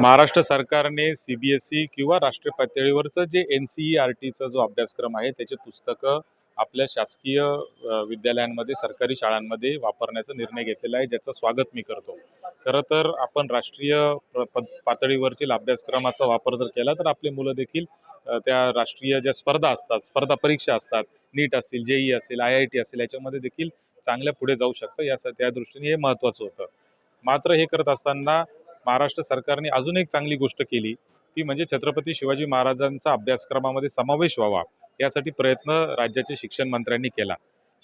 महाराष्ट्र सरकारने C B S E किंवा राष्ट्रीय पातळीवरचं जे एन सी ई आर टीचा जो अभ्यासक्रम आहे त्याचे पुस्तकं आपल्या शासकीय विद्यालयांमध्ये सरकारी शाळांमध्ये वापरण्याचा निर्णय घेतलेला आहे ज्याचं स्वागत मी करतो. खरं तर आपण राष्ट्रीय प- अभ्यासक्रमाचा वापर जर केला तर आपली मुलं देखील त्या राष्ट्रीय ज्या स्पर्धा असतात स्पर्धा परीक्षा असतात नीट असतील जेई असेल आय आय टी असेल याच्यामध्ये देखील चांगल्या पुढे जाऊ शकतं. या त्या दृष्टीने हे महत्त्वाचं होतं. मात्र हे करत असताना महाराष्ट्र सरकारने अजून एक चांगली गोष्ट केली. ती म्हणजे छत्रपती शिवाजी महाराजांचा अभ्यासक्रमामध्ये समावेश व्हावा. यासाठी प्रयत्न राज्याचे शिक्षण मंत्र्यांनी केला.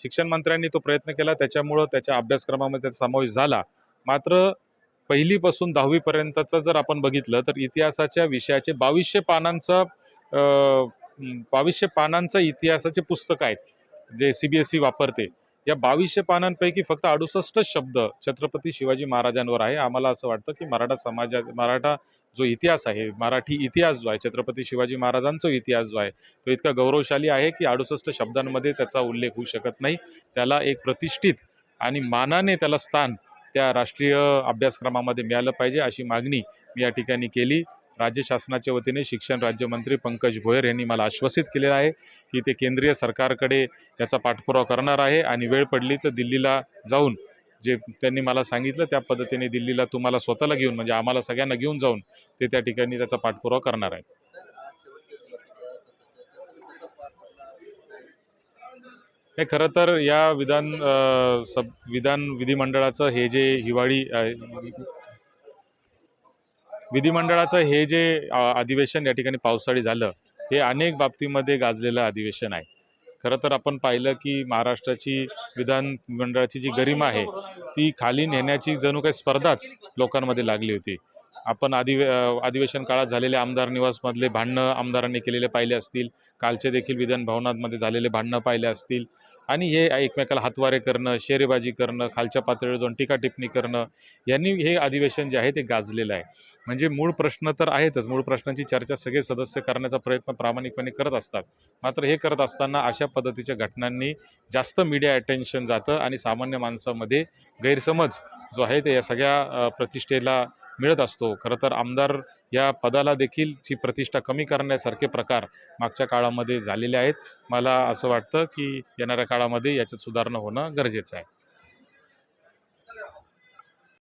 शिक्षण मंत्र्यांनी तो प्रयत्न केला. त्याच्यामुळं त्याच्या अभ्यासक्रमामध्ये त्याचा समावेश झाला. मात्र पहिलीपासून दहावीपर्यंतचं जर आपण बघितलं तर इतिहासाच्या विषयाचे बावीसशे पानांचं बावीसशे पानांचं इतिहासाचे पुस्तक आहेत जे सी बी एस ई वापरते. या बावीसशे पानांपैकी फक्त अडुसष्ट शब्द छत्रपती शिवाजी महाराजांवर आहे. आम्हाला असं वाटतं की मराठा समाजा मराठा जो इतिहास आहे मराठी इतिहास जो आहे छत्रपती शिवाजी महाराजांचा इतिहास जो आहे तो इतका गौरवशाली आहे की अडुसष्ट शब्दांमध्ये त्याचा उल्लेख होऊ शकत नाही. त्याला एक प्रतिष्ठित आणि मानाने त्याला स्थान त्या राष्ट्रीय अभ्यासक्रमामध्ये मिळालं पाहिजे अशी मागणी मी या ठिकाणी केली. राज्य शासनाच्या वतीने शिक्षण राज्यमंत्री पंकज भोयर यांनी मला आश्वासित केलेलं आहे की ते केंद्रीय सरकारकडे याचा पाठपुरावा करणार आहे आणि वेळ पडली तर दिल्लीला जाऊन जे त्यांनी मला सांगितलं त्या पद्धतीने दिल्लीला तुम्हाला स्वतःला घेऊन म्हणजे आम्हाला सगळ्यांना घेऊन जाऊन ते त्या ठिकाणी त्याचा पाठपुरावा करणार आहे. नाही खरं तर या विधान सब विधान विधिमंडळाचं हे जे हिवाळी विधिमंडळाचं हे जे अधिवेशन या ठिकाणी पावसाळी झालं हे अनेक बाबतीमध्ये गाजलेलं अधिवेशन आहे. खरं तर आपण पाहिलं की महाराष्ट्राची विधानमंडळाची जी गरिमा आहे ती खाली नेण्याची जणू काही स्पर्धाच लोकांमध्ये लागली होती. आपण अधिवे अधिवेशन काळात झालेले आमदार निवासमधले भांडणं आमदारांनी केलेले पाहिले असतील. कालचे देखील विधान भवनामध्ये झालेले भांडणं पाहिले असतील. आणि हे एकमेकाला हातवारे करणं शेरेबाजी करणं खालच्या पातळीवर जाऊन टीका टिप्पणी करणं यांनी हे अधिवेशन जे आहे ते गाजलेलं आहे. म्हणजे मूळ प्रश्न तर आहेतच. मूळ प्रश्नांची चर्चा सगळे सदस्य करण्याचा प्रयत्न प्रामाणिकपणे करत असतात. मात्र हे करत असताना अशा पद्धतीच्या घटनांनी जास्त मीडिया अटेन्शन जातं आणि सामान्य माणसामध्ये गैरसमज जो आहे ते या सगळ्या प्रतिष्ठेला मिळत असतो. खरं तर आमदार या पदाला देखील ची प्रतिष्ठा कमी करण्यासारखे प्रकार मागच्या काळामध्ये झालेले आहेत. मला असं वाटतं की येणाऱ्या काळामध्ये याच्यात सुधारणा होणं गरजेचं आहे.